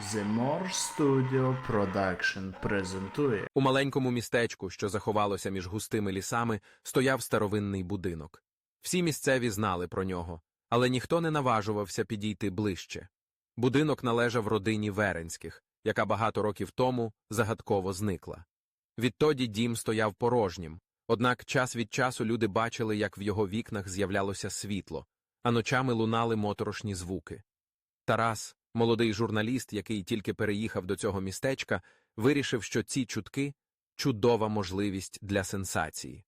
The More Studio Production презентує У маленькому містечку, що заховалося між густими лісами, стояв старовинний будинок. Всі місцеві знали про нього, але ніхто не наважувався підійти ближче. Будинок належав родині Веренських, яка багато років тому загадково зникла. Відтоді дім стояв порожнім, однак час від часу люди бачили, як в його вікнах з'являлося світло, а ночами лунали моторошні звуки. Тарас, молодий журналіст, який тільки переїхав до цього містечка, вирішив, що ці чутки чудова можливість для сенсації.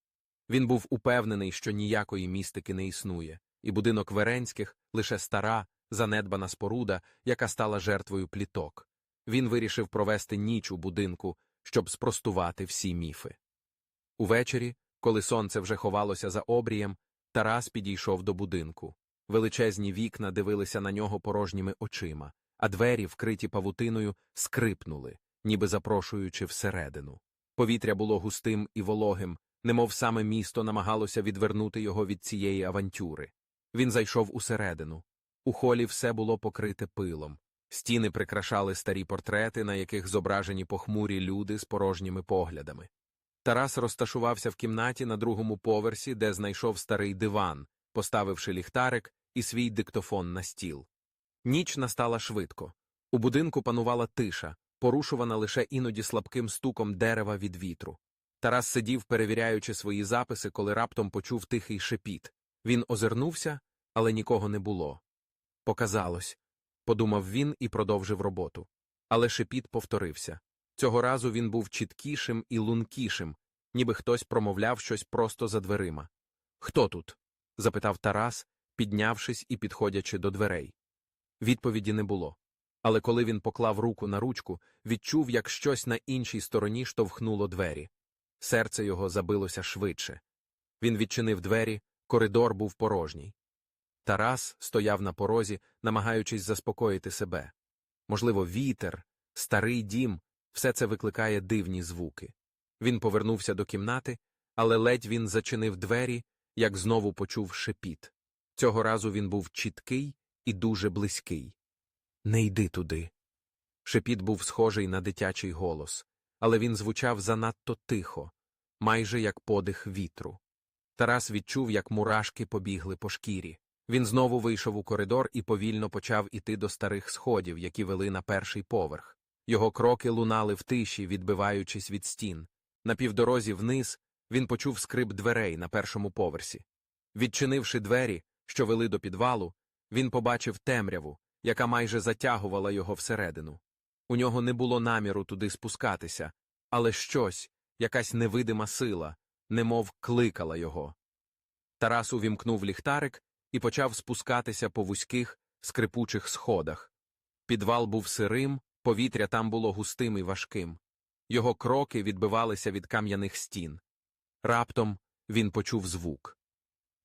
Він був упевнений, що ніякої містики не існує, і будинок Веренських лише стара, занедбана споруда, яка стала жертвою пліток. Він вирішив провести ніч у будинку, щоб спростувати всі міфи. Увечері, коли сонце вже ховалося за обрієм, Тарас підійшов до будинку. Величезні вікна дивилися на нього порожніми очима, а двері, вкриті павутиною, скрипнули, ніби запрошуючи всередину. Повітря було густим і вологим, немов саме місто намагалося відвернути його від цієї авантюри. Він зайшов усередину. У холі все було покрите пилом. Стіни прикрашали старі портрети, на яких зображені похмурі люди з порожніми поглядами. Тарас розташувався в кімнаті на другому поверсі, де знайшов старий диван, поставивши ліхтарик і свій диктофон на стіл. Ніч настала швидко. У будинку панувала тиша, порушувана лише іноді слабким стуком дерева від вітру. Тарас сидів, перевіряючи свої записи, коли раптом почув тихий шепіт. Він озирнувся, але нікого не було. Показалось, подумав він і продовжив роботу. Але шепіт повторився. Цього разу він був чіткішим і лункішим, ніби хтось промовляв щось просто за дверима. Хто тут? запитав Тарас, піднявшись і підходячи до дверей. Відповіді не було. Але коли він поклав руку на ручку, відчув, як щось на іншій стороні штовхнуло двері. Серце його забилося швидше. Він відчинив двері, коридор був порожній. Тарас стояв на порозі, намагаючись заспокоїти себе. Можливо, вітер, старий дім, все це викликає дивні звуки. Він повернувся до кімнати, але ледь він зачинив двері, як знову почув шепіт. Цього разу він був чіткий і дуже близький. Не йди туди. Шепіт був схожий на дитячий голос, але він звучав занадто тихо, майже як подих вітру. Тарас відчув, як мурашки побігли по шкірі. Він знову вийшов у коридор і повільно почав іти до старих сходів, які вели на перший поверх. Його кроки лунали в тиші, відбиваючись від стін. На півдорозі вниз він почув скрип дверей на першому поверсі. Відчинивши двері, що вели до підвалу, він побачив темряву, яка майже затягувала його всередину. У нього не було наміру туди спускатися, але щось, якась невидима сила, немов кликала його. Тарас увімкнув ліхтарик і почав спускатися по вузьких, скрипучих сходах. Підвал був сирим, повітря там було густим і важким. Його кроки відбивалися від кам'яних стін. Раптом він почув звук.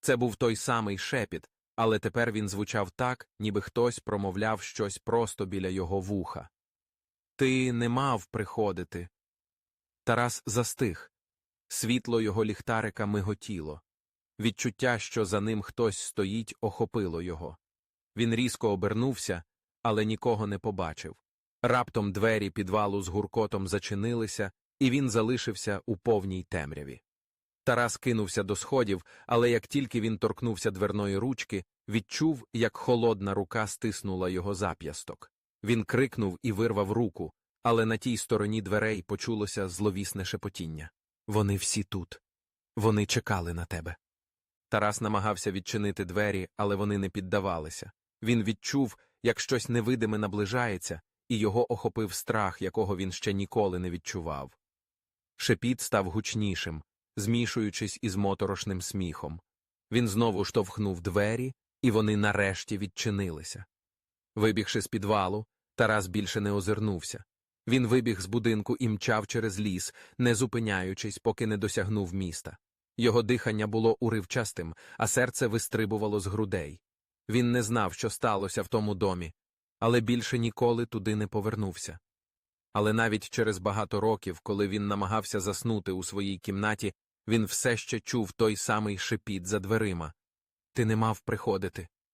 Це був той самий шепіт, але тепер він звучав так, ніби хтось промовляв щось просто біля його вуха. Ти не мав приходити. Тарас застиг. Світло його ліхтарика миготіло. Відчуття, що за ним хтось стоїть, охопило його. Він різко обернувся, але нікого не побачив. Раптом двері підвалу з гуркотом зачинилися, і він залишився у повній темряві. Тарас кинувся до сходів, але як тільки він торкнувся дверної ручки, відчув, як холодна рука стиснула його зап'ясток. Він крикнув і вирвав руку, але на тій стороні дверей почулося зловісне шепотіння. Вони всі тут. Вони чекали на тебе. Тарас намагався відчинити двері, але вони не піддавалися. Він відчув, як щось невидиме наближається, і його охопив страх, якого він ще ніколи не відчував. Шепіт став гучнішим, змішуючись із моторошним сміхом. Він знову штовхнув двері, і вони нарешті відчинилися. Вибігши з підвалу, Тарас більше не озирнувся. Він вибіг з будинку і мчав через ліс, не зупиняючись, поки не досягнув міста. Його дихання було уривчастим, а серце вистрибувало з грудей. Він не знав, що сталося в тому домі, але більше ніколи туди не повернувся. Але навіть через багато років, коли він намагався заснути у своїй кімнаті, він все ще чув той самий шепіт за дверима. Ти не мав приходити.